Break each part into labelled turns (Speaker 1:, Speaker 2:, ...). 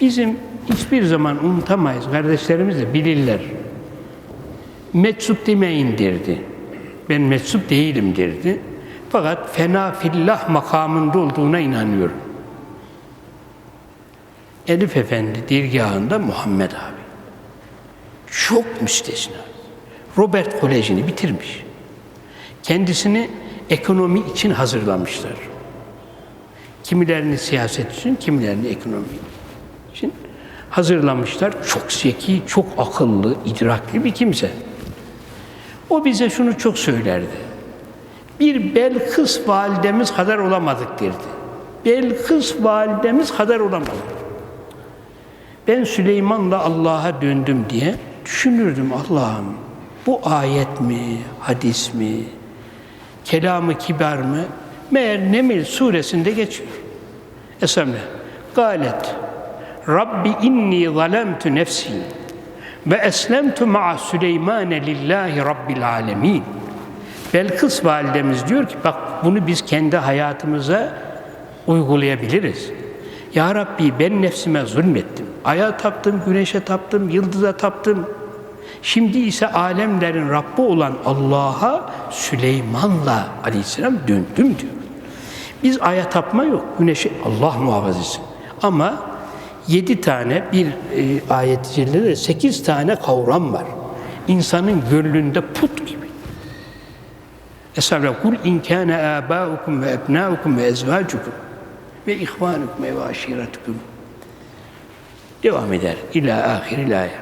Speaker 1: Bizim hiçbir zaman unutamayız. Kardeşlerimiz de bilirler. Meczup demeyin derdi. Ben meczup değilim derdi. Fakat fena fillah makamında olduğuna inanıyorum. Elif Efendi dergahında Muhammed abi. Çok müstesna. Robert Koleji'ni bitirmiş. Kendisini ekonomi için hazırlamışlar. Kimilerini siyaset için, kimilerini ekonomi için hazırlamışlar. Çok zeki, çok akıllı, idrakli bir kimse. O bize şunu çok söylerdi. Bir Belkıs validemiz kadar olamadık derdi. Belkıs validemiz kadar olamadık. Ben Süleyman'la Allah'a döndüm diye düşünürdüm Allah'ım. Bu ayet mi, hadis mi, kelamı kibar mı? Meğer Nemil suresinde geçiyor. Esemle. Galet. Rabbi inni zalemtu nefsi ve eslemtu ma'a Süleymane lillahi rabbil alemin. Belkıs validemiz diyor ki bak bunu biz kendi hayatımıza uygulayabiliriz. Ya Rabbi ben nefsime zulmettim. Aya taptım, güneşe taptım, yıldıza taptım. Şimdi ise alemlerin Rabbi olan Allah'a Süleyman'la aleyhisselam döndüm diyor. Biz aya tapma yok. Güneşi Allah muhafaza etsin. Ama yedi tane bir e, ayet-i cellede sekiz tane kavram var. İnsanın gönlünde put gibi. Estağfirullah. Kul in kana abaukum ve ebnaukum ve ezvacukum ve ihvanukum ve aşiretukum. Devam eder. İlâ ahiril ayet.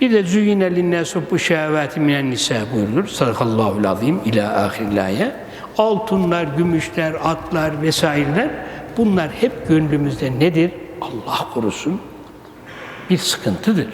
Speaker 1: Bir de züyyine linnâsu bu şehvâti minen nisa buyurulur. Sadakallahu azim ila ahiril ayet. Altınlar, gümüşler, atlar vesaireler bunlar hep gönlümüzde nedir? Allah korusun bir sıkıntıdır.